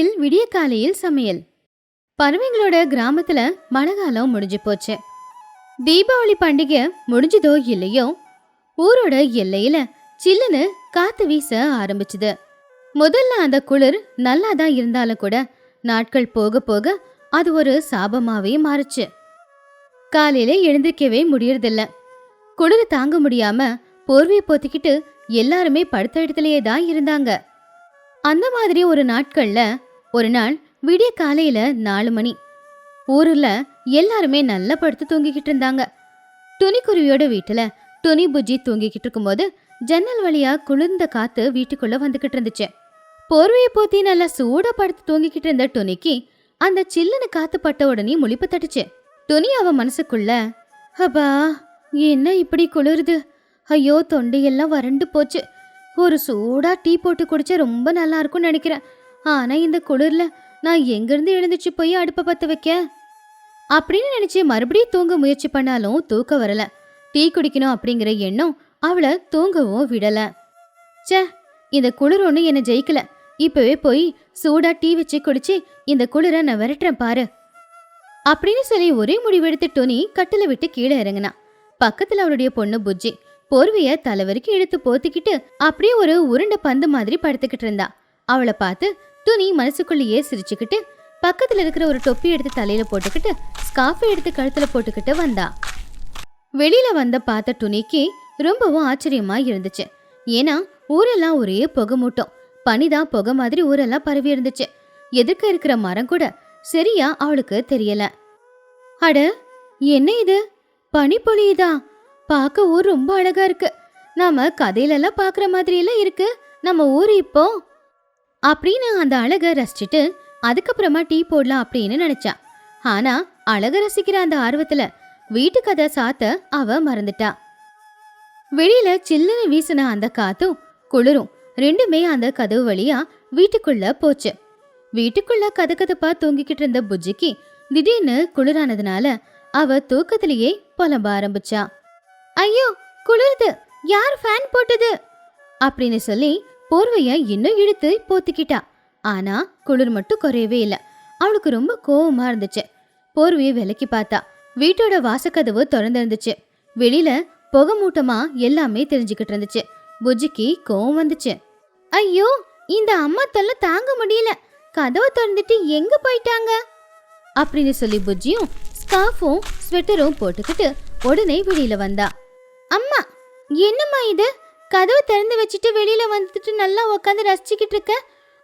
வீட்டில் விடிய காலையில் சமையல். பறவைங்களோட கிராமத்துல மழைக்காலம் முடிஞ்சு போச்சு. தீபாவளி பண்டிகை முடிஞ்சதோ இல்லையோ ஊரோட எல்லையில சில்லுன்னு காத்து வீச ஆரம்பிச்சுது. முதல்ல அந்த குளிர் நல்லா தான் இருந்தாலும் கூட நாட்கள் போக போக அது ஒரு சாபமாவே மாறுச்சு. காலையில எழுந்திருக்கவே முடியறதில்ல. குளிர் தாங்க முடியாம போர்வையை போத்திக்கிட்டு எல்லாருமே படுத்த இடத்துலயே தான் இருந்தாங்க. அந்த மாதிரி ஒரு நாட்கள்ல ஒரு நாள் விடிய காலையில நாலு மணி. ஊருல எல்லாருமே நல்லா படுத்து தூங்கிக்கிட்டு இருந்தாங்க. துணிக்குருவியோட வீட்டுல துணி புஜ்ஜி தூங்கிக்கிட்டு இருக்கும்போது ஜன்னல் வழியா குளிர்ந்த காத்து வீட்டுக்குள்ள வந்துகிட்டு இருந்துச்சு. போர்வையை போத்தி நல்லா சூடா படுத்து தூங்கிக்கிட்டு இருந்த துணிக்கு அந்த சில்லுன்னு காத்து பட்ட உடனே முழிப்பு தட்டுச்சு. துணி அவ மனசுக்குள்ள அப்பா என்ன இப்படி குளிருது? ஐயோ தொண்டையெல்லாம் வறண்டு போச்சு. ஒரு சூடா டீ போட்டு குடிச்சா ரொம்ப நல்லா இருக்கும்னு நினைக்கிறேன். ஆனா இந்த குளிர்ல நான் எங்கிருந்து எழுந்துச்சு போய் அடுப்பை பத்த வைக்க? அப்படின்னு நினைச்சு மறுபடியும் தூங்க முயற்சி பண்ணாலும் தூக்க வரல. டீ குடிக்கணும் அப்படிங்கிற எண்ணம் அவளை தூங்கவும் விடல. ச்சே இந்த குளிர் ஒன்று என்னை ஜெயிக்கல. இப்பவே போய் சூடா டீ வச்சு குடிச்சு இந்த குளிரை நான் விரட்டுறேன் பாரு. அப்படின்னு சொல்லி ஒரே முடிவெடுத்து டோனி கட்டில விட்டு கீழே இறங்குனா. பக்கத்துல அவளுடைய பொண்ணு புஜ்ஜி போர்வைய தலைவருக்கு இழுத்து போத்திக்கிட்டு அப்படியே ஒரு உருண்டை பந்து மாதிரி படுத்துக்கிட்டு இருந்தா. அவளை பார்த்து துணி மனசுக்குள்ளேயே சிரிச்சுக்கிட்டு பக்கத்துல இருக்கிற ஒரு தொப்பி எடுத்து தலையில போட்டுக்கிட்டு ஸ்கார்ஃபை எடுத்து கழுத்துல போட்டுக்கிட்டு வந்தா. வெளியில வந்த பார்த்த துணிக்கு ரொம்பவும் ஆச்சரியமா இருந்துச்சு. ஏன்னா ஊரெல்லாம் ஒரே புகை மூட்டம். பனிதான் புகை மாதிரி ஊரெல்லாம் பரவி இருந்துச்சு. எதிர்க்க இருக்கிற மரம் கூட சரியா அவளுக்கு தெரியல. அட என்ன இது? பனி பொழியுதா? பார்க்க ஊர் ரொம்ப அழகா இருக்கு. நாம கதையில எல்லாம் பாக்குற மாதிரி எல்லாம் இருக்கு. நம்ம ஊர் இப்போ. அப்படின்னு அந்த அழக ரசிச்சுட்டு அதுக்கப்புறமா டீ போடலாம் அப்படின்னு நினைச்சா. ஆனா அழக ரசிக்கிற அந்த ஆர்வத்துல வீட்டு கதை சாத்த அவ மறந்துட்டா. வெளியில சில்லுன்னு வீசின அந்த காத்தும் குளிரும். ரெண்டுமே அந்த கதவு வழியா வீட்டுக்குள்ள போச்சு. வீட்டுக்குள்ள கதகதப்பா தூங்கிக்கிட்டு இருந்த புஜ்ஜிக்கு திடீர்னு குளிரானதுனால அவ தூக்கத்திலேயே புலம்ப ஆரம்பிச்சா. ஐயோ குளிருது. யார் ஃபேன் போட்டது? அப்படின்னு சொல்லி போர்வைய இன்னும் இழுத்து போத்திக்கிட்டா. ஆனா குளிர் மட்டும் குறையவே இல்லை. அவளுக்கு ரொம்ப கோவமா இருந்துச்சு. போர்வையை விலக்கி பார்த்தா வீட்டோட வாசக்கதவு திறந்திருந்துச்சு. வெளியில புகை மூட்டமா எல்லாமே தெரிஞ்சுக்கிட்டு இருந்துச்சு. புஜ்ஜிக்கு கோவம் வந்துச்சு. ஐயோ இந்த அம்மா தொல்லை தாங்க முடியல. கதவை திறந்துட்டு எங்க போயிட்டாங்க? அப்படின்னு சொல்லி புஜ்ஜியும் ஸ்கார்ஃபும் ஸ்வெட்டரும் போட்டுக்கிட்டு உடனே வெளியில வந்தா. அம்மா என்னம்மா இது? கதவை திறந்து வச்சுட்டு வெளியில வந்துட்டு நல்லா உட்காந்து ரசிச்சுக்கிட்டு இருக்க.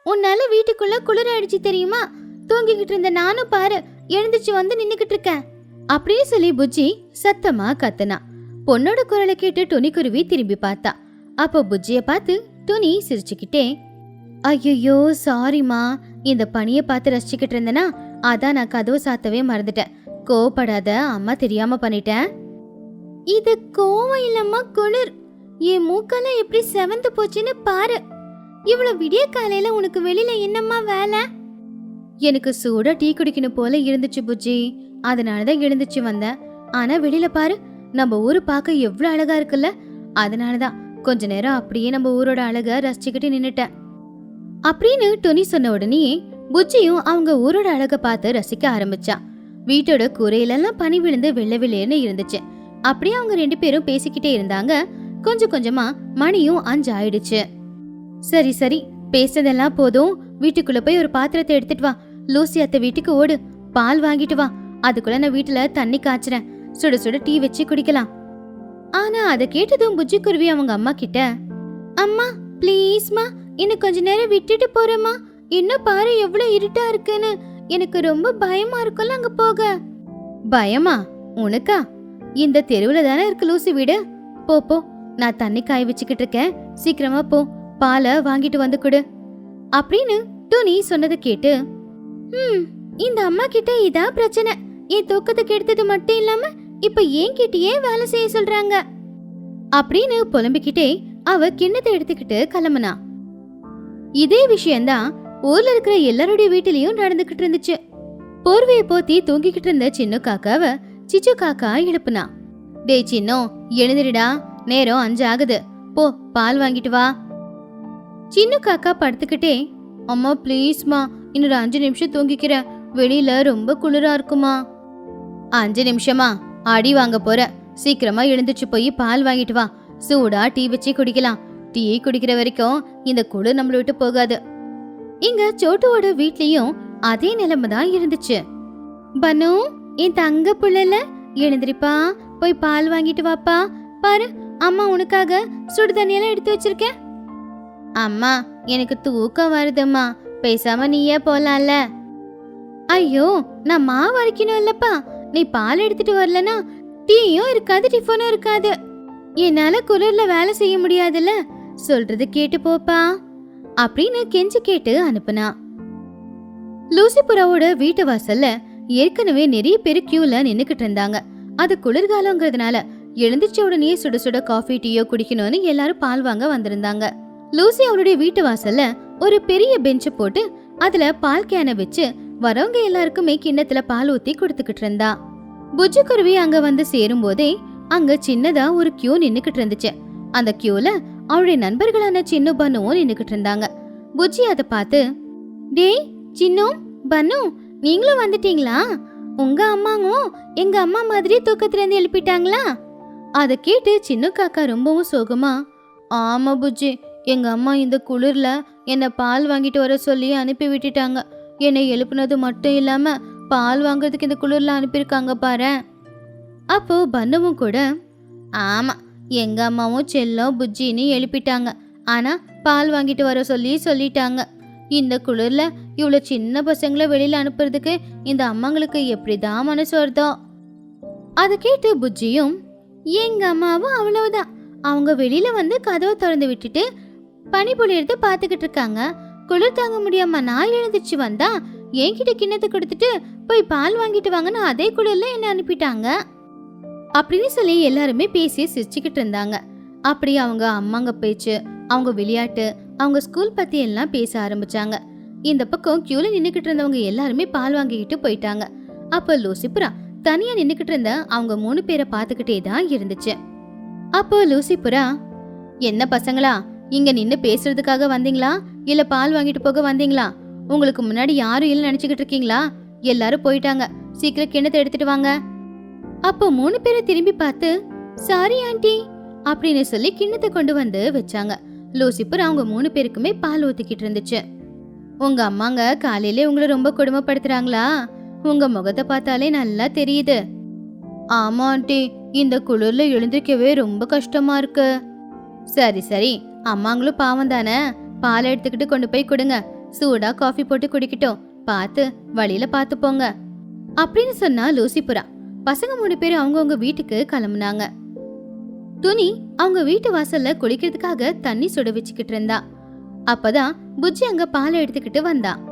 உன்னால வீட்டுக்குள்ள குளிர் அடிச்சு தெரியுமா? தூங்கிக்கிட்டு இருந்த நானும் பாரு எழுந்துச்சு வந்து நின்னுக்கிட்டு இருக்கேன். அப்படின்னு சொல்லி புஜ்ஜி சத்தமா கத்துனா. பொண்ணோட குரலை கேட்டு துணிக்குருவி திரும்பி பார்த்தா. அப்போ புஜ்ஜிய பார்த்து துணி சிரிச்சுக்கிட்டே ஐயோ சாரிம்மா. இந்த பனியை பார்த்து ரசிச்சுக்கிட்டு இருந்தேனா அதான் நான் கதவு சாத்தவே மறந்துட்டேன். கோவப்படாத அம்மா தெரியாம பண்ணிட்டேன். இது கோவம் இல்லம்மா குளிர். என் மூக்கெல்லாம் எப்படி செவந்து போச்சுன்னு பாரு. இவ்வளவு விடிய காலையில உனக்கு வெளியில என்னம்மா வேலை? எனக்கு சூடா டீ குடிக்கணும் போல இருந்துச்சு புஜ்ஜி. அதனாலதான் எழுந்துச்சு வந்தேன். ஆனா வெளியில பாரு நம்ம ஊரு பார்க்க எவ்வளவு அழகா இருக்குல்ல? அதனாலதான் கொஞ்ச நேரம் அப்படியே நம்ம ஊரோட அழக ரசிச்சுக்கிட்டு நின்னுட்டேன். அப்படின்னு டொனி சொன்ன உடனே புஜ்ஜியும் அவங்க ஊரோட அழக பார்த்து ரசிக்க ஆரம்பிச்சா. வீட்டோட கூரையிலெல்லாம் பனி விழுந்து வெள்ளை வெள்ளையன்னு இருந்துச்சு. அப்படியே அவங்க ரெண்டு பேரும் பேசிக்கிட்டே இருந்தாங்க. கொஞ்சம் கொஞ்சமா மணியும் அஞ்சு ஆயிடுச்சு சரி சரி பேசுனதெல்லாம் போதும். வீட்டுக்குள்ள போய் ஒரு பாத்திரத்தை எடுத்துட்டு வா. லூசி அத்தை வீட்டுக்கு ஓடு. பால் வாங்கிட்டு வா. அதுக்குள்ள நான் வீட்டுல தண்ணி காய்ச்சுறேன். சுட சுட டீ வச்சு குடிக்கலாம். ஆனா அதை கேட்டதும் புஜ்ஜி குருவி அவங்க அம்மா கிட்ட அம்மா ப்ளீஸ்மா இன்னும் கொஞ்ச நேரம் விட்டுட்டு போறேம்மா. இன்னும் பாரு எவ்வளவு இருட்டா இருக்குன்னு. எனக்கு ரொம்ப பயமா இருக்கும்ல அங்க போக. பயமா? உனக்கா? இந்த தெருவுல தானே இருக்கு லூசி வீடு? போ போ. நான் தண்ணி காய வச்சுக்கிட்டு இருக்கேன். சீக்கிரமா போ. பாலை வாங்கிட்டு வந்து கொடு. அப்படின்னு துணி சொன்னதை கேட்டு ம் இந்த அம்மா கிட்ட இதான் பிரச்சனை. என் தூக்கத்தை கெடுத்தது மட்டும் இல்லாம இப்ப ஏன் கிட்டயே வேலை செய்ய சொல்றாங்க? அப்படின்னு புலம்பிக்கிட்டே அவ கிண்ணத்தை எடுத்துக்கிட்டு கிளம்புனா. இதே விஷயம்தான் ஊர்ல இருக்கிற எல்லாருடைய வீட்டிலயும் நடந்துகிட்டு இருந்துச்சு. போர்வையை போத்தி தூங்கிக்கிட்டு இருந்த சின்ன காக்காவ சிச்சு காக்கா எழுப்புனா. டேய் சின்னோ எழுந்துடா நேரம் அஞ்சு ஆகுது. போ பால் வாங்கிட்டு வா. சின்ன காக்கா படுத்துக்கிட்டே அம்மா ப்ளீஸ்மா இன்னொரு அஞ்சு நிமிஷம் தூங்கிக்கிறேன். வெளியில ரொம்ப குளிரா இருக்குமா? அஞ்சு நிமிஷமா? அடி வாங்க போற. சீக்கிரமா எழுந்துச்சு போய் பால் வாங்கிட்டு வா. சூடா டீ வச்சு குடிக்கலாம். டீ குடிக்கிற வரைக்கும் இந்த குளிர் நம்மள விட்டு போகாது. இங்க சோட்டுவோட வீட்லயும் அதே நிலைமை தான் இருந்துச்சு. பனு என் தங்க புள்ளல எழுந்திரிப்பா. போய் பால் வாங்கிட்டு வாப்பா. பாரு அம்மா உனக்காக சுடு தண்ணியெல்லாம் எடுத்து வச்சிருக்கேன். அம்மா எனக்கு தூக்கம் வருதும்மா. பேசாம நீயே போலாம்ல. ஐயோ நான் மாவு அரைக்கணும் இல்லப்பா. நீ பால் எடுத்துட்டு வரலனா டீயும் இருக்காது டிஃபனும் இருக்காது. என்னால குளிர்ல வேலை செய்ய முடியாதுல்ல. சொல்றது கேட்டு போப்பா. அப்படின்னு கெஞ்சி கேட்டு அனுப்புனா. லூசிபுராவோட வீட்டு வாசல்ல ஏற்கனவே நிறைய பேர் கியூல நின்னுக்கிட்டு இருந்தாங்க. அது குளிர்காலங்கிறதுனால எழுந்திரிச்ச உடனே சுட சுட காஃபி டீயோ குடிக்கணும்னு எல்லாரும் பால் வாங்க வந்திருந்தாங்க. லூசி அவளுடைய வீட்டு வாசல்ல ஒரு பெரிய பெஞ்ச போட்டு அதுல பால் கேனை வச்சு வரவங்க எல்லாருக்குமே கிண்ணத்துல பால் ஊத்தி கொடுத்துக்கிட்டு இருந்தா. புஜ்ஜி குருவி அங்க வந்து சேரும் போதே அங்க சின்னதா ஒரு கியூ நின்னுக்கிட்டு இருந்துச்சு. அந்த கியூல அவளுடைய நண்பர்களான சின்னு பன்னுவும் நின்னுக்கிட்டு இருந்தாங்க. புஜ்ஜி அதை பார்த்து டேய் சின்னும் பன்னு நீங்களும் வந்துட்டீங்களா? உங்க அம்மாவும் எங்க அம்மா மாதிரி தூக்கத்துல இருந்து எழுப்பிட்டாங்களா? அதை கேட்டு சின்ன காக்கா ரொம்பவும் சோகமா ஆமா புஜ்ஜி எங்க அம்மா இந்த குளிர்ல என்னை பால் வாங்கிட்டு வர சொல்லி அனுப்பி விட்டுட்டாங்க. என்னை எழுப்புனது மட்டும் இல்லாம பால் வாங்குறதுக்கு இந்த குளிர்ல அனுப்பியிருக்காங்க பாரு அப்போ பண்ணவும் கூட ஆமா எங்க அம்மாவும் செல்லம் புஜ்ஜின்னு எழுப்பிட்டாங்க. ஆனா பால் வாங்கிட்டு வர சொல்லி சொல்லிட்டாங்க. இந்த குளிர்ல இவ்வளோ சின்ன பசங்களை வெளியில அனுப்புறதுக்கு இந்த அம்மாங்களுக்கு எப்படிதான் மனசு வருதோ? அதை கேட்டு புஜ்ஜியும் எங்கள் அம்மாவும் அவ்வளவுதான். அவங்க வெளியில் வந்து கதவை திறந்து விட்டுட்டு பனி பொழியறத பார்த்துக்கிட்டு இருக்காங்க. குளிர் தாங்க முடியாம நான் எழுந்துச்சு வந்தா என்கிட்ட கிண்ணத்தை கொடுத்துட்டு போய் பால் வாங்கிட்டு வாங்கன்னு அதே குளிரில் என்ன அனுப்பிட்டாங்க. அப்படின்னு சொல்லி எல்லாருமே பேசி சிரிச்சுக்கிட்டு இருந்தாங்க. அப்படி அவங்க அம்மாங்க பேச்சு அவங்க விளையாட்டு அவங்க ஸ்கூல் பற்றி எல்லாம் பேச ஆரம்பிச்சாங்க. இந்த பக்கம் கியூவில் நின்றுக்கிட்டு இருந்தவங்க எல்லாருமே பால் வாங்கிக்கிட்டு போயிட்டாங்க. அப்போ லூசிபுரா தனியா நின்னுக்கிட்டு இருந்த அவங்க மூணு பேரை பார்த்துக்கிட்டே தான் இருந்துச்சு. அப்போ லூசிபுரா என்ன பசங்களா இங்க நின்னு பேசுறதுக்காக வந்தீங்களா? இல்ல பால் வாங்கிட்டு போக வந்தீங்களா? உங்களுக்கு முன்னாடி யாரும் இல்லை நினைச்சுக்கிட்டு இருக்கீங்களா? எல்லாரும் போயிட்டாங்க. சீக்கிரம் கிணத்தை எடுத்துட்டு வாங்க. அப்போ மூணு பேரை திரும்பி பார்த்து சாரி ஆண்டி அப்படின்னு சொல்லி கிண்ணத்தை கொண்டு வந்து வச்சாங்க. லூசிபர் அவங்க மூணு பேருக்குமே பால் ஊத்திக்கிட்டு இருந்துச்சு. உங்க அம்மாங்க காலையிலே உங்களை ரொம்ப கொடுமைப்படுத்துறாங்களா? உங்க முகத்தை பார்த்தாலே நல்லா தெரியுது. ஆமா ஆண்டி. இந்த குளிர்ல எழுந்திருக்கவே ரொம்ப கஷ்டமா இருக்கு. சரி சரி. அம்மாங்களும் பாவம் தானே? பால் எடுத்துக்கிட்டு கொண்டு போய் கொடுங்க. சூடா காஃபி போட்டு குடிக்கட்டும். பார்த்து வழியில பார்த்து போங்க. அப்படின்னு சொன்னா லூசிபுரா. பசங்க மூணு பேர் அவங்கவுங்க வீட்டுக்கு கிளம்புனாங்க. துணி அவங்க வீட்டு வாசல்ல குளிக்கிறதுக்காக தண்ணி சுட வச்சுக்கிட்டு இருந்தா. அப்பதான் புஜ்ஜி அங்க பாலை எடுத்துக்கிட்டு வந்தான்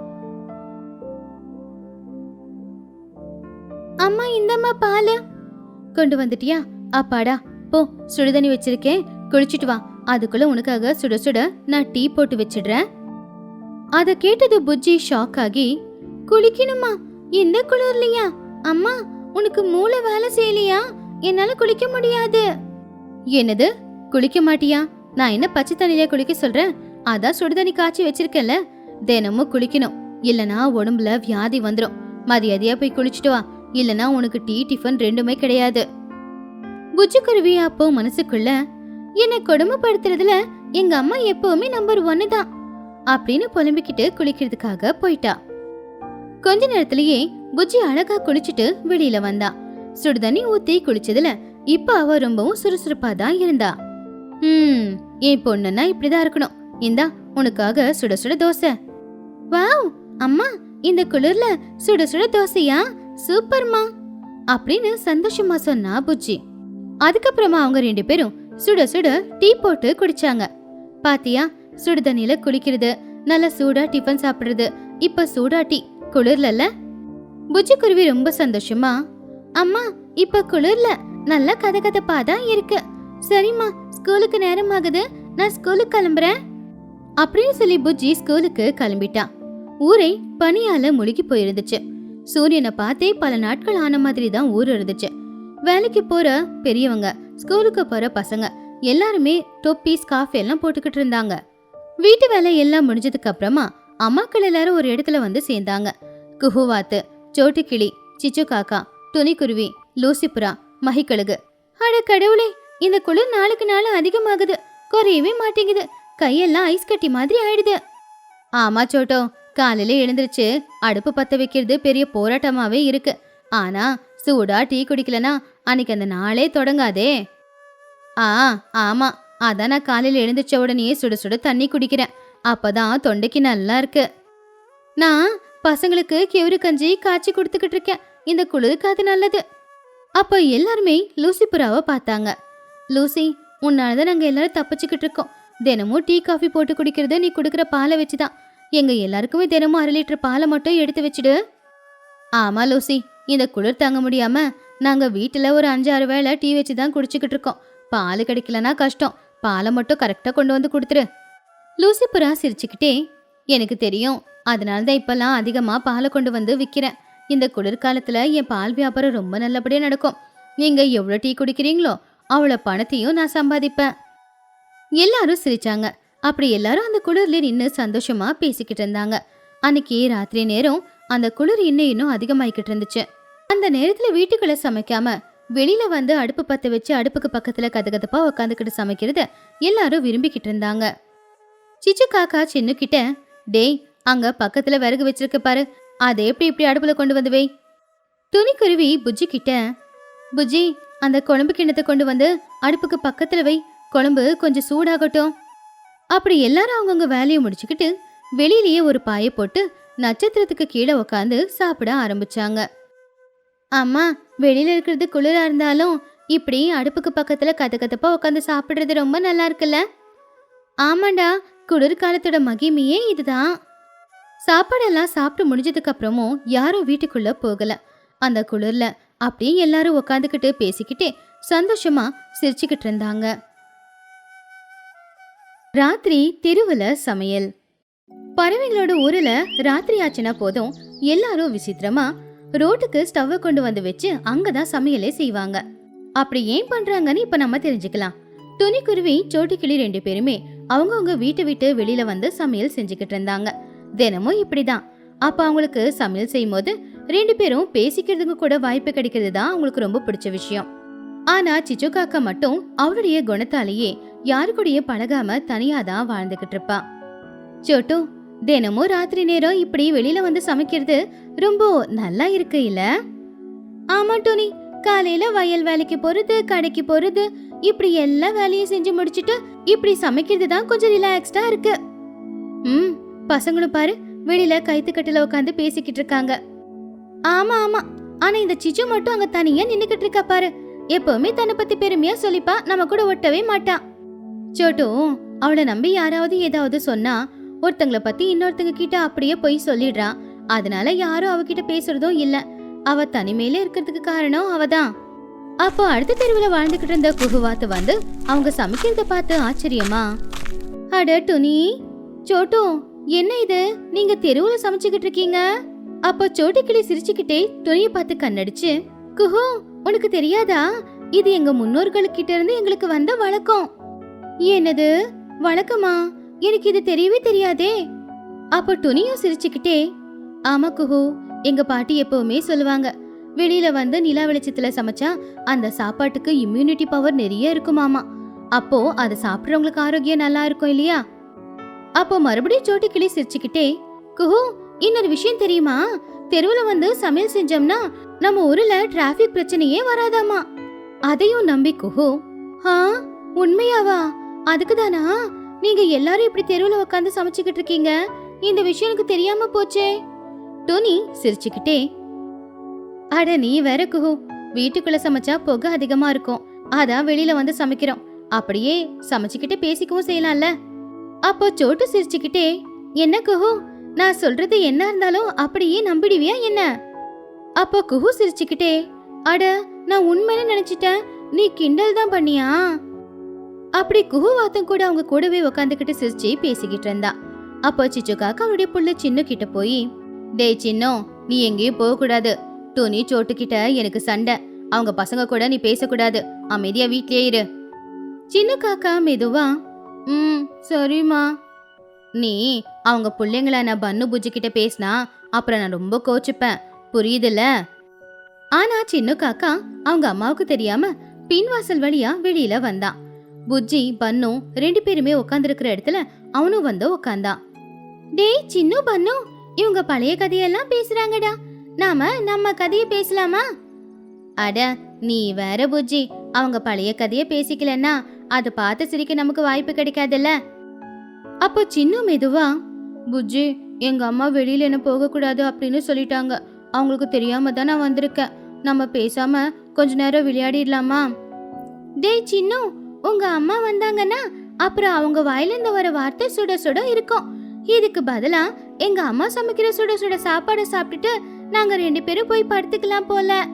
அம்மா இந்தம்மா பால். கொண்டு வந்துட்டியா? அப்பாடா போ சுடுதண்ணி வச்சிருக்கேன். குளிச்சிட்டு வா. அதுக்குள்ள உனக்காக சுட சுட நான் டீ போட்டு வச்சிடுறேன். அத கேட்டது புஜ்ஜி ஷாக் ஆகி குளிக்கணுமா? எந்த குளிர்லையா? அம்மா உனக்கு மூளை வேலை செய்யலையா? என்னால குளிக்க முடியாது. என்னது? குளிக்க மாட்டியா? நான் என்ன பச்சை தண்ணியில குளிக்க சொல்றேன்? அதான் சுடுதண்ணி காய்ச்சி வச்சிருக்கேன்ல. தினமும் குளிக்கணும். இல்லனா உடம்புல வியாதி வந்துடும் மரியாதையா போய் குளிச்சுட்டு வா. இல்லனா உனக்கு டீ டிஃபன் ரெண்டுமே கிடையாது. புஜ்ஜுக்குருவி அப்போ மனசுக்குள்ள என்னை கொடுமைப்படுத்துறதுல எங்க அம்மா எப்பவுமே நம்பர் ஒன்னு தான் அப்படின்னு புலம்பிக்கிட்டு குளிக்கிறதுக்காக போயிட்டா. கொஞ்ச நேரத்திலேயே புஜ்ஜி அழகா குளிச்சுட்டு வெளியில வந்தா. சுடுதண்ணி ஊத்தி குளிச்சதுல இப்ப அவ ரொம்பவும் சுறுசுறுப்பா தான் இருந்தா. ம் என் பொண்ணுன்னா இப்படிதான் இருக்கணும். இந்தா உனக்காக சுட சுட தோசை. வாவ் அம்மா இந்த குளிர்ல சுட சுட தோசையா? சூப்பர்மா அப்படின்னு சந்தோஷமா சொன்னா புஜ்ஜி. அதுக்கப்புறமா அவங்க ரெண்டு பேரும் சுட சுட டீ போட்டு குடிச்சாங்க. பாத்தியா சுடு தண்ணியில குளிக்கிறது நல்ல சூடா டிஃபன் சாப்பிடுறது இப்ப சூடா டீ குளிர்லல்ல? புஜ்ஜி குருவி ரொம்ப சந்தோஷமா அம்மா இப்ப குளிர்ல நல்ல கதை கதப்பா தான் இருக்கு. சரிம்மா ஸ்கூலுக்கு நேரம் ஆகுது நான் ஸ்கூலுக்கு கிளம்புறேன். அப்படின்னு சொல்லி புஜ்ஜி ஸ்கூலுக்கு கிளம்பிட்டான் ஊரை பனியால முழுகி போயிருந்துச்சு. சூரியனை பார்த்தே பல நாட்கள் ஆன மாதிரி தான் ஊர் இருந்துச்சு. வேலைக்கு போற பெரியவங்க ஸ்கூலுக்கு போற பசங்க எல்லாருமே தொப்பி ஸ்காஃப் எல்லாம் போட்டுக்கிட்டு இருந்தாங்க. வீட்டு வேலை எல்லாம் முடிஞ்சதுக்கு அப்புறமா அம்மாக்கள் எல்லாரும் ஒரு இடத்துல வந்து சேர்ந்தாங்க. குஹுவாத்து சோட்டுக்கிளி சிச்சு காக்கா துணிக்குருவி லூசிபுரா மகிக்கழுகு. அட கடவுளே இந்த குளிர் நாளுக்கு நாள் அதிகமாகுது. குறையவே மாட்டேங்குது. கையெல்லாம் ஐஸ் கட்டி மாதிரி ஆயிடுது. ஆமா சோட்டோ காலையில எழுந்திருச்சு அடுப்பு பத்த வைக்கிறது பெரிய போராட்டமாவே இருக்கு. ஆனா சூடா டீ குடிக்கலனா அன்னைக்கு அந்த நாளே தொடங்காதே. ஆ ஆமா அதான் நான் காலையில எழுந்திருச்ச உடனே சுட சுட தண்ணி குடிக்கிறேன். அப்பதான் தொண்டைக்கு நல்லா இருக்கு. நான் பசங்களுக்கு கெவுரு கஞ்சி காய்ச்சி கொடுத்துக்கிட்டு இருக்கேன். இந்த குளிருக்கு அது நல்லது. அப்போ எல்லாருமே லூசி புறாவை பார்த்தாங்க. லூசி உன்னாலதான் நாங்க எல்லாரும் தப்பிச்சுக்கிட்டு இருக்கோம். தினமும் டீ காஃபி போட்டு குடிக்கிறது நீ கொடுக்குற பாலை வச்சுதான். எங்க எல்லாருக்குமே தினமும் அரை லிட்டர் பாலை மட்டும் எடுத்து வச்சுடு. ஆமா லூசி. இந்த குளிர் தாங்க முடியாம நாங்க வீட்டுல ஒரு அஞ்சாறு வேளை டீ வச்சு தான் குடிச்சுக்கிட்டு இருக்கோம். பால் கிடைக்கலனா கஷ்டம். பாலை மட்டும் கரெக்டா கொண்டு வந்து கொடுத்துரு. லூசி புறா சிரிச்சுக்கிட்டே எனக்கு தெரியும். அதனால தான் இப்பெல்லாம் அதிகமா பாலை கொண்டு வந்து விற்கிறேன் இந்த குளிர்காலத்துல என் பால் வியாபாரம் ரொம்ப நல்லபடியா நடக்கும். நீங்க எவ்வளோ டீ குடிக்கிறீங்களோ அவ்வளோ பணத்தையும் நான் சம்பாதிப்பேன். எல்லாரும் சிரிச்சாங்க. அப்படி எல்லாரும் அந்த குளிர்ல நின்று சந்தோஷமா பேசிக்கிட்டு இருந்தாங்க. அன்னைக்கு ராத்திரி நேரம் அந்த குளிர் இன்னும் இன்னும் அதிகமாயிக்கிட்டு இருந்துச்சு. அந்த நேரத்துல வீட்டுக்குள்ள சமைக்காம வெளியில வந்து அடுப்பு பத்த வச்சு அடுப்புக்கு பக்கத்துல கதகதப்பா உட்காந்துக்கிட்டு சமைக்கிறத எல்லாரும் விரும்பிக்கிட்டு இருந்தாங்க. சிச்சு காக்கா சின்ன கிட்ட டேய் அங்க பக்கத்துல விறகு வச்சிருக்க பாரு. அதை எப்படி இப்படி அடுப்புல கொண்டு வந்து வை? துணிக்குருவி புஜ்ஜி கிட்ட புஜ்ஜி அந்த குழம்பு கிண்ணத்தை கொண்டு வந்து அடுப்புக்கு பக்கத்துல வை. குழம்பு கொஞ்சம் சூடாகட்டும். அப்படி எல்லாரும் அவங்கவுங்க வேலையை முடிச்சுக்கிட்டு வெளியிலேயே ஒரு பாயை போட்டு நட்சத்திரத்துக்கு கீழே உட்காந்து சாப்பிட ஆரம்பிச்சாங்க. அம்மா வெளியில இருக்கிறது குளிரா இருந்தாலும் இப்படி அடுப்புக்கு பக்கத்துல கத கதப்பா உட்காந்து சாப்பிடுறது ரொம்ப நல்லா இருக்குல்ல? ஆமாண்டா குளிர்காலத்தோட மகிமையே இதுதான். சாப்பாடெல்லாம் சாப்பிட்டு முடிஞ்சதுக்கு அப்புறமும் யாரும் வீட்டுக்குள்ள போகல. அந்த குளிர்ல அப்படியே எல்லாரும் உட்காந்துக்கிட்டு பேசிக்கிட்டே சந்தோஷமா சிரிச்சுக்கிட்டு இருந்தாங்க. ராத்திரி தெருவுல சமையல். பறவைங்களோட ஊர்ல ராத்திரி ஆச்சுனா போதும் எல்லாரும் விசித்திரமா ரோட்டுக்கு ஸ்டவ்வை கொண்டு வந்து வச்சு அங்கதான் சமையலே செய்வாங்க. அப்படி ஏன் பண்றாங்கன்னு இப்ப நம்ம தெரிஞ்சுக்கலாம். துணிக்குருவி சோட்டுக்கிளி ரெண்டு பேருமே அவங்கவங்க வீட்டை விட்டு வெளியில வந்து சமையல் செஞ்சுக்கிட்டு இருந்தாங்க. தினமும் இப்படிதான். அப்ப அவங்களுக்கு சமையல் செய்யும் போது ரெண்டு பேரும் பேசிக்கிறதுக்கு கூட வாய்ப்பு கிடைக்கிறது தான் அவங்களுக்கு ரொம்ப பிடிச்ச விஷயம். ஆனா சிச்சு காக்கா மட்டும் அவளுடைய குணத்தாலேயே யாரு கூடயே பழகாம தனியா தான் வாழ்ந்துகிட்டு இருப்பா. சோட்டு தினமும் ராத்திரி நேரம் இப்படி வெளியில வந்து சமைக்கிறது ரொம்ப நல்லா இருக்கு இல்ல? ஆமா டோனி காலையில வயல் வேலைக்கு போறது கடைக்கு போறது இப்படி எல்லா வேலையும் செஞ்சு முடிச்சிட்டு இப்படி சமைக்கிறது தான் கொஞ்சம் ரிலாக்ஸ்டா இருக்கு. ம் பசங்களும் பாரு வெளியில கைத்துக்கட்டுல உட்காந்து பேசிக்கிட்டு இருக்காங்க. ஆமா ஆமா ஆனா இந்த சிச்சு மட்டும் அங்க தனியா நின்னுக்கிட்டு இருக்கா பாரு. எப்பவுமே தன்னை பத்தி பெருமையா சொல்லிப்பா நம்ம கூட ஒட்டவே மாட்டான் சோட்டு அவளை நம்பி யாராவது ஏதாவது சொன்னா ஒருத்தங்கள பத்தி இன்னொருத்தங்க கிட்ட அப்படியே போய் சொல்லிடுறா. அதனால யாரும் அவகிட்ட பேசுறதும் இல்ல. அவ தனிமையில இருக்கிறதுக்கு காரணம் அவதான். அப்போ அடுத்த தெருவுல வாழ்ந்துகிட்டு இருந்த குகுவாத்து வந்து அவங்க சமைக்கிறத பார்த்து ஆச்சரியமா. அட துணி சோட்டு என்ன இது? நீங்க தெருவுல சமைச்சுக்கிட்டு இருக்கீங்க? அப்போ சோட்டுக்கிளி சிரிச்சுக்கிட்டே துணியை பார்த்து கண்ணடிச்சு குஹு உனக்கு தெரியாதா? இது எங்க முன்னோர்களுக்கிட்ட இருந்து எங்களுக்கு வந்த வழக்கம். என்னது? வழக்கமா எனக்கு இது தெரியவே தெரியாதே. அப்போ துணியும் சிரிச்சுக்கிட்டே ஆமா குஹு எங்க பாட்டி எப்பவுமே சொல்லுவாங்க வெளியில வந்து நிலா வெளிச்சத்துல சமைச்சா அந்த சாப்பாட்டுக்கு இம்யூனிட்டி பவர் நிறைய இருக்குமாமா அப்போ அதை சாப்பிட்றவங்களுக்கு ஆரோக்கியம் நல்லா இருக்கும் இல்லையா? அப்போ மறுபடியும் சோட்டி கிளி சிரிச்சுக்கிட்டே குஹு இன்னொரு விஷயம் தெரியுமா? தெருவுல வந்து சமையல் செஞ்சோம்னா நம்ம ஊர்ல டிராஃபிக் பிரச்சனையே வராதாமா அதையும் நம்பி குஹு ஆ உண்மையாவா? அதுக்கு தானா நீங்க எல்லாரும் இப்படி தெருவுல உட்காந்து சமைச்சுக்கிட்டு இருக்கீங்க. இந்த விஷயம் எனக்கு தெரியாம போச்சே. டோனி சிரிச்சுக்கிட்டே அட நீ வேற குஹு. வீட்டுக்குள்ள சமைச்சா புகை அதிகமா இருக்கும். அதான் வெளியில வந்து சமைக்கிறோம். அப்படியே சமைச்சுக்கிட்டு பேசிக்கவும் செய்யலாம்ல. அப்போ சோட்டு சிரிச்சுக்கிட்டே என்ன குஹு? நான் சொல்றது என்ன இருந்தாலும் அப்படியே நம்பிடுவியா என்ன? அப்போ குஹு சிரிச்சுக்கிட்டே அட நான் உண்மைன்னு நினைச்சிட்டேன். நீ கிண்டல் தான் பண்ணியா? அப்படி குஹு வாத்தம் கூட அவங்க கூடவே உட்காந்துக்கிட்டு சிரிச்சு பேசிக்கிட்டு இருந்தா. அப்போ சிச்சு காக்கா அவருடைய புள்ள சின்ன கிட்ட போய் டேய் சின்னோ நீ எங்கேயும் போக கூடாது டோனி சோட்டு கிட்ட எனக்கு சண்டை. அவங்க பசங்க கூட நீ பேசக்கூடாது. அமைதியா வீட்லயே இரு. சின்ன காக்கா மெதுவா ம் சரிம்மா. நீ அவங்க பிள்ளைங்கள நான் பன்னு புஜி கிட்ட பேசினா அப்புறம் நான் ரொம்ப கோச்சுப்பேன். புரியுதுல்ல? ஆனா சின்ன காக்கா அவங்க அம்மாவுக்கு தெரியாம பின்வாசல் வழியா வெளியில வந்தான் புஜ்ஜி பன்னு ரெண்டு பேருமே உட்காந்துருக்கிற இடத்துல அவனும் வந்து உட்காந்தான் டேய் சின்னு பன்னு இவங்க பழைய கதையெல்லாம் பேசுறாங்கடா. நாம நம்ம கதையை பேசலாமா? அட நீ வேற புஜ்ஜி. அவங்க பழைய கதையை பேசிக்கலன்னா அதை பார்த்து சிரிக்க நமக்கு வாய்ப்பு கிடைக்காதுல்ல. அப்போ சின்ன மெதுவா புஜ்ஜி எங்க அம்மா வெளியில என்ன போகக்கூடாது அப்படின்னு சொல்லிட்டாங்க. அவங்களுக்கு தெரியாம தான் நான் வந்திருக்கேன். நம்ம பேசாம கொஞ்ச நேரம் விளையாடிடலாமா? டேய் சின்ன உங்க அம்மா வந்தாங்கன்னா அப்புறம் அவங்க வாயிலிருந்து வர வார்த்தை சுட சுட இருக்கும். இதுக்கு பதிலா எங்க அம்மா சமைக்கிற சுட சுட சாப்பாடை சாப்பிட்டுட்டு நாங்க ரெண்டு பேரும் போய் படுத்துக்கலாம் போல.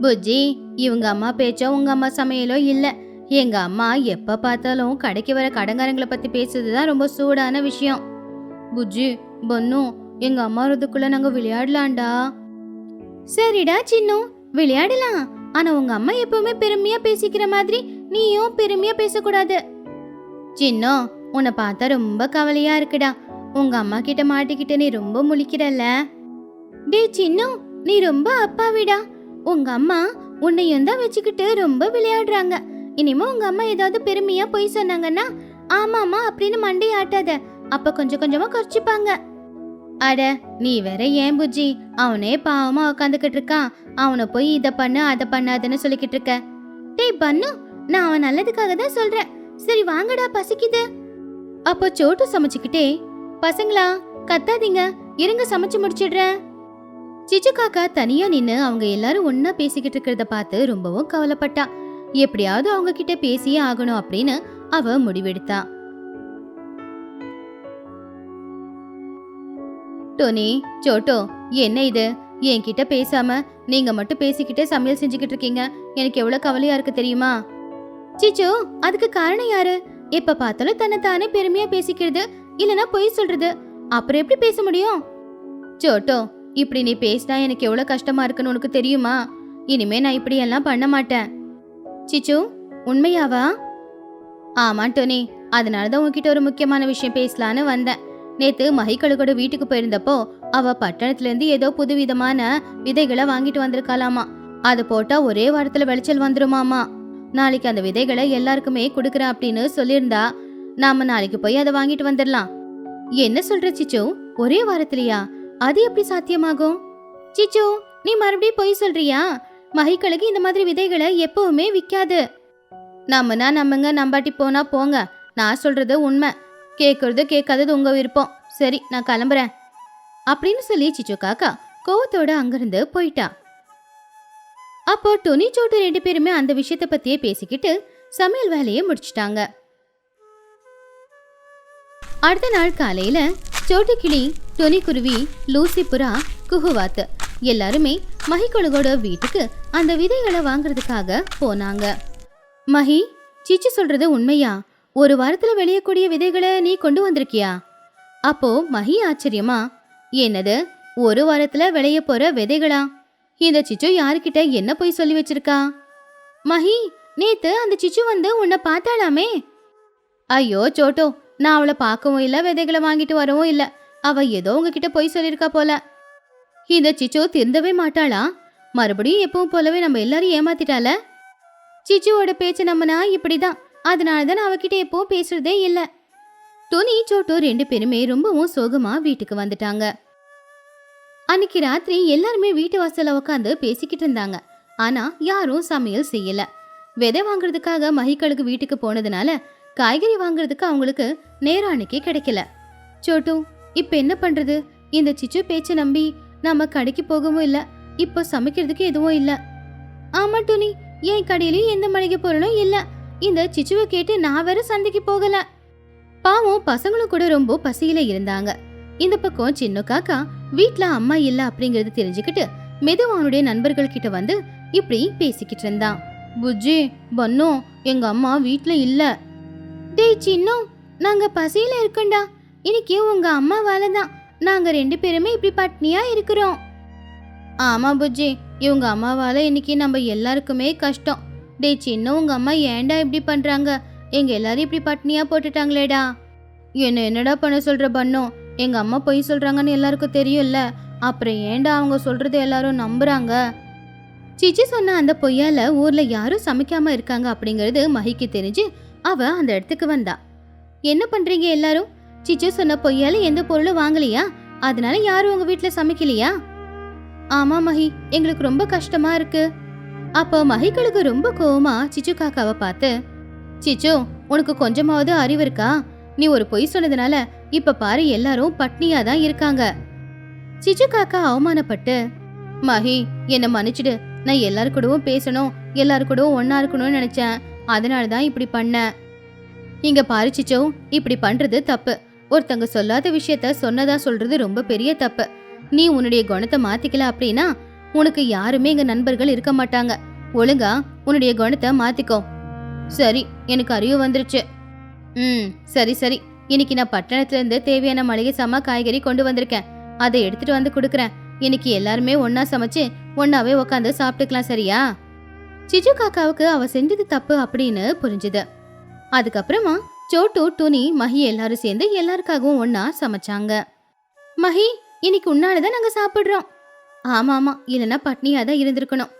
புஜ்ஜி இவங்க அம்மா பேச்சோ உங்க அம்மா சமையலோ இல்ல. எங்க அம்மா எப்ப பார்த்தாலும் கடைக்கு வர கடங்காரங்களை பத்தி பேசுறதுதான் ரொம்ப சூடான விஷயம். புஜ்ஜி பொண்ணு எங்க அம்மா வரதுக்குள்ள நாங்க விளையாடலாம்டா. சரிடா சின்னு விளையாடலாம். ஆனா உங்க அம்மா எப்பவுமே பெருமையா பேசிக்கிற மாதிரி நீயும் பெருமையா பேசக்கூடாது. சின்னோ உன்னை பார்த்தா ரொம்ப கவலையா இருக்குடா. உங்க அம்மா கிட்ட மாட்டிக்கிட்டு நீ ரொம்ப முழிக்கிறல்ல? டேய் சின்னோ நீ ரொம்ப அப்பாவிடா. உங்க அம்மா உன்னையும் தான் வச்சுக்கிட்டு ரொம்ப விளையாடுறாங்க. இனிமே உங்க அம்மா ஏதாவது பெருமையா போய் சொன்னாங்கன்னா ஆமாமா அப்படின்னு மண்டை ஆட்டாத அப்ப கொஞ்சம் கொஞ்சமா குறைச்சிப்பாங்க. அட நீ வேற ஏன் புஜ்ஜி? அவனே பாவமா உக்காந்துக்கிட்டு இருக்கான். அவனை போய் இத பண்ணு அதை பண்ணாதுன்னு சொல்லிக்கிட்டு இருக்க. டேய் பண்ணு நான் அவன் நல்லதுக்காக தான் சொல்றேன். சரி வாங்கடா பசிக்குது. அப்போ சோட்டு சமைச்சுக்கிட்டே பசங்களா கத்தாதீங்க. இருங்க சமைச்சு முடிச்சிடுறேன். சிச்சு காக்கா தனியா நின்னு அவங்க எல்லாரும் ஒன்னா பேசிக்கிட்டு இருக்கிறத பார்த்து ரொம்பவும் கவலைப்பட்டா. எப்படியாவது அவங்க கிட்ட பேசியே ஆகணும் அப்படின்னு அவ முடிவெடுத்தா. டோனி சோட்டோ என்ன இது? என்கிட்ட பேசாம நீங்க மட்டும் பேசிக்கிட்டே சமையல் செஞ்சுக்கிட்டு இருக்கீங்க. எனக்கு எவ்வளவு கவலையா இருக்கு தெரியுமா? சீச்சோ அதுக்கு காரணம் யாரு? எப்ப பார்த்தாலும் தன்னை தானே பெருமையா பேசிக்கிறது இல்லனா பொய் சொல்றது. அப்புறம் எப்படி பேச முடியும்? சோட்டோ இப்படி நீ பேசினா எனக்கு எவ்வளவு கஷ்டமா இருக்குன்னு உனக்கு தெரியுமா? இனிமே நான் இப்படி எல்லாம் பண்ண மாட்டேன். சிச்சு உண்மையாவா? ஆமா டோனி அதனால தான் உன்கிட்ட ஒரு முக்கியமான விஷயம் பேசலான்னு வந்தேன். நேத்து மகிக்கழுகோட வீட்டுக்கு போயிருந்தப்போ அவ பட்டணத்துல இருந்து ஏதோ புதுவிதமான விதைகளை வாங்கிட்டு வந்திருக்காளாமா. அதை போட்டா ஒரே வாரத்துல விளைச்சல் வந்துருமாமா. நாளைக்கு அந்த விதைகளை எல்லாருக்குமே கொடுக்குறேன் அப்படின்னு சொல்லியிருந்தா நாம நாளைக்கு போய் அதை வாங்கிட்டு வந்துடலாம். என்ன சொல்ற சிச்சு? ஒரே வாரத்திலயா? அது எப்படி சாத்தியமாகும்? சிச்சு நீ மறுபடியும் பொய் சொல்றியா? மகிக்களுக்கு இந்த மாதிரி விதைகளை எப்பவுமே விற்காது நம்மனா நம்மங்க நம்பாட்டி போனா போங்க. நான் சொல்றது உண்மை. கேட்கறது கேட்காதது உங்க விருப்பம். சரி நான் கிளம்புறேன். அப்படின்னு சொல்லி சிச்சு காக்கா கோவத்தோட அங்கிருந்து போயிட்டா. அப்போ டொனி சோட்டு ரெண்டு பேருமே அந்த விஷயத்த பத்தியே பேசிக்கிட்டு சமையல் வேலையை முடிச்சிட்டாங்க. அடுத்த நாள் காலையில சோட்டு கிளி டொனி குருவி லூசி புறா குகுவாத்து எல்லாருமே மகிக்கொழுகோட வீட்டுக்கு அந்த விதைகளை வாங்குறதுக்காக போனாங்க. மஹி சிச்சு சொல்றது உண்மையா? ஒரு வாரத்துல விளையக்கூடிய விதைகளை நீ கொண்டு வந்திருக்கியா? அப்போ மஹி ஆச்சரியமா என்னது ஒரு வாரத்துல விளைய போற விதைகளா? இந்த சிச்சு யாருக்கிட்ட என்ன போய் சொல்லி வச்சிருக்கா? மஹி நேத்து அந்த சிச்சு வந்து உன்னை பார்த்தாளாமே? ஐயோ சோட்டோ நான் அவளை பார்க்கவும் இல்ல விதைகளை வாங்கிட்டு வரவும் இல்ல. அவ ஏதோ உங்ககிட்ட போய் சொல்லியிருக்கா போல. இந்த சிச்சு திருந்தவே மாட்டாளா? மறுபடியும் எப்பவும் போலவே நம்ம எல்லாரும் ஏமாத்திட்டால சிச்சுவோட பேச்ச நம்மனா இப்படிதான். அதனால தான் அவகிட்ட எப்பவும் பேசுறதே இல்ல. துணி சோட்டோ ரெண்டு பேருமே ரொம்பவும் சோகமா வீட்டுக்கு வந்துட்டாங்க. அன்னைக்கு ராத்திரி எல்லாருமே வீட்டு வாசல்ல உட்காந்து பேசிக்கிட்டு இருந்தாங்க. ஆனா யாரும் சமையல் செய்யல. விதை வாங்குறதுக்காக மகிக்களுக்கு வீட்டுக்கு போனதுனால காய்கறி வாங்குறதுக்கு அவங்களுக்கு நேரம் அன்னைக்கு கிடைக்கல. சோட்டு இப்ப என்ன பண்றது? இந்த சிச்சு பேச்சை நம்பி நம்ம கடைக்கு போகவும் இல்ல இப்போ சமைக்கிறதுக்கு எதுவும் இல்ல. ஆமா துணி என் கடையிலயும் எந்த மளிகை பொருளும் இல்ல. இந்த சிச்சுவை கேட்டு நான் வேற சந்தைக்கு போகல. பாவம் பசங்களும் கூட ரொம்ப பசியில இருந்தாங்க. இந்த பக்கம் சின்ன காக்கா வீட்ல அம்மா இல்ல அப்படிங்கறது தெரிஞ்சுக்கிட்டு மெதுவா அவனுடைய நண்பர்கள் கிட்ட வந்து இப்படி பேசிக்கிட்டு இருந்தான். புஜ்ஜி பன்னு எங்க அம்மா வீட்ல இல்ல. டேய் சின்னு நாங்க பசியில இருக்கண்டா இன்னைக்கு உங்க அம்மா தான் நாங்க ரெண்டு பேருமே இப்படி பட்னியா இருக்கிறோம். ஆமா புஜ்ஜி இவங்க அம்மாவால இன்னைக்கு நம்ம எல்லாருக்குமே கஷ்டம். டேய் சின்ன உங்க அம்மா ஏன்டா இப்படி பண்றாங்க? எங்க எல்லாரும் இப்படி பட்னியா போட்டுட்டாங்களேடா. என்ன என்னடா பண்ண சொல்ற பண்ணோம் எங்க அம்மா பொய் சொல்றாங்கன்னு எல்லாருக்கும் தெரியும்ல. அப்புறம் ஏண்டா அவங்க சொல்றது எல்லாரும் நம்புறாங்க? சிச்சி சொன்ன அந்த பொய்யால ஊர்ல யாரும் சமைக்காம இருக்காங்க அப்படிங்கிறது மகிக்கு தெரிஞ்சு அவ அந்த இடத்துக்கு வந்தா. என்ன பண்றீங்க எல்லாரும்? சிச்சி சொன்ன பொய்யால எந்த பொருளும் வாங்கலையா? அதனால யாரும் உங்க வீட்டில் சமைக்கலையா? ஆமா மஹி எங்களுக்கு ரொம்ப கஷ்டமா இருக்கு. அப்போ மகிகளுக்கு ரொம்ப கோவமா சிச்சு காக்காவை பார்த்து சிச்சு உனக்கு கொஞ்சமாவது அறிவு இருக்கா? நீ ஒரு பொய் சொன்னதுனால இப்ப பாரு எல்லாரும் பட்னியா தான் இருக்காங்க. சிச்சு காக்கா அவமானப்பட்டு மகி என்ன மன்னிச்சிடு. நான் எல்லாரு கூடவும் பேசணும் எல்லாரு கூடவும் ஒன்னா இருக்கணும்னு நினைச்சேன். அதனால தான் இப்படி பண்ணேன். இங்க பாரு சிச்சோ இப்படி பண்றது தப்பு. ஒருத்தங்க சொல்லாத விஷயத்த சொன்னதா சொல்றது ரொம்ப பெரிய தப்பு. நீ உன்னுடைய குணத்தை மாத்திக்கல அப்படின்னா உனக்கு யாருமே எங்க நண்பர்கள் இருக்க மாட்டாங்க. ஒழுங்கா உன்னுடைய குணத்தை மாத்திக்கோ. சரி எனக்கு அறிவு வந்துருச்சு. ம் சரி சரி. இன்னைக்கு நான் பட்டணத்துல இருந்து தேவையான மளிகை சாமா காய்கறி கொண்டு வந்திருக்கேன். அதை எடுத்துட்டு வந்து கொடுக்குறேன். இன்னைக்கு எல்லாருமே ஒன்னா சமைச்சு ஒன்னாவே உட்காந்து சாப்பிட்டுக்கலாம் சரியா? சிஜு காக்காவுக்கு அவ செஞ்சது தப்பு அப்படின்னு புரிஞ்சுது. அதுக்கப்புறமா சோட்டு துணி மஹி எல்லாரும் சேர்ந்து எல்லாருக்காகவும் ஒன்னா சமைச்சாங்க. மஹி இன்னைக்கு உன்னாலதான் நாங்க சாப்பிடுறோம். ஆமா ஆமா இல்லைன்னா பட்னியா தான் இருந்திருக்கணும்.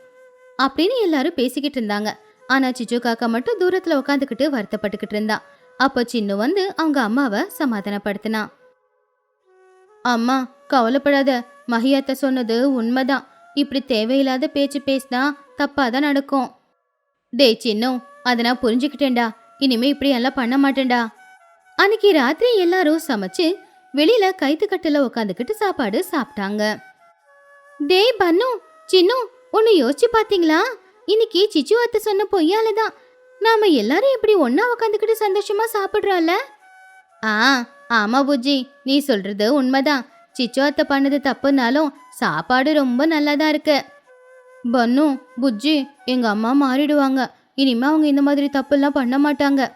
அப்படின்னு எல்லாரும் பேசிக்கிட்டு இருந்தாங்க. ஆனா சிச்சு காக்கா மட்டும் தூரத்துல உட்காந்துக்கிட்டு வருத்தப்பட்டுக்கிட்டு இருந்தா. அப்போ சின்னு வந்து அவங்க அம்மாவை சமாதானப்படுத்தினா. அம்மா கவலைப்படாத. மகியாத்த சொன்னது உண்மைதான். இப்படி தேவையில்லாத பேச்சு பேசினா தப்பாதான் நடக்கும். டேய் சின்னம் அதை நான் புரிஞ்சுக்கிட்டேன்டா. இனிமே இப்படி எல்லாம் பண்ண மாட்டேன்டா. அன்னைக்கு ராத்திரி எல்லாரும் சமைச்சு வெளியில கைத்துக்கட்டில் உட்காந்துக்கிட்டு சாப்பாடு சாப்பிட்டாங்க. டேய் பன்னு சின்னும் ஒன்னு யோசிச்சு பாத்தீங்களா? இன்னைக்கு சிச்சு அத்தை சொன்ன பொய்யால தான் நாம எல்லாரும் இப்படி ஒன்னா உக்காந்துக்கிட்டு சந்தோஷமா சாப்பிடுறால ஆ ஆமா புஜ்ஜி. நீ சொல்றது உண்மைதான். சிச்சு அத்தை பண்ணது தப்புனாலும் சாப்பாடு ரொம்ப நல்லாதான் இருக்கு. பன்னு புஜ்ஜி எங்க அம்மா மாறிடுவாங்க. இனிமே அவங்க இந்த மாதிரி தப்புலாம் பண்ண மாட்டாங்க.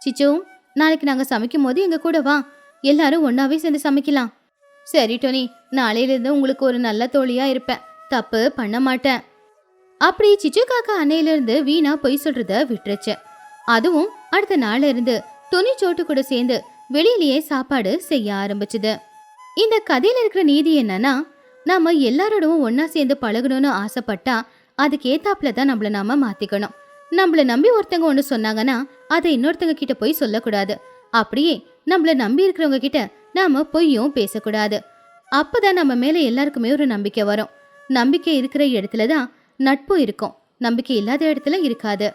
சிச்சு நாளைக்கு நாங்க சமைக்கும் போது எங்க கூட வா. எல்லாரும் ஒன்னாவே சேர்ந்து சமைக்கலாம். சரி டோனி. நாளையிலிருந்து உங்களுக்கு ஒரு நல்ல தோழியா இருப்பேன். தப்பு பண்ண மாட்டேன். அப்படி சிச்சு காக்கா அன்னையிலிருந்து வீணா பொய் சொல்றத விட்டுருச்சு. அதுவும் அடுத்த நாள்ல இருந்து துணி சோட்டு கூட சேர்ந்து வெளியிலேயே சாப்பாடு செய்ய ஆரம்பிச்சுது. இந்த கதையில இருக்கிற நீதி என்னன்னா நாம எல்லாரோடவும் ஒன்னா சேர்ந்து பழகணும்னு ஆசைப்பட்டா அதுக்கேத்தாப்புல தான் நம்மள நாம மாத்திக்கணும். நம்மள நம்பி ஒருத்தங்க ஒண்ணு சொன்னாங்கன்னா அதை இன்னொருத்தங்க கிட்ட போய் சொல்லக்கூடாது. அப்படியே நம்மள நம்பி இருக்கிறவங்க கிட்ட நாம பொய்யும் பேசக்கூடாது. அப்பதான் நம்ம மேல எல்லாருக்குமே ஒரு நம்பிக்கை வரும். நம்பிக்கை இருக்கிற இடத்துல தான் நட்பு இருக்கும். நம்பிக்கை இல்லாத இடத்துல இருக்காது.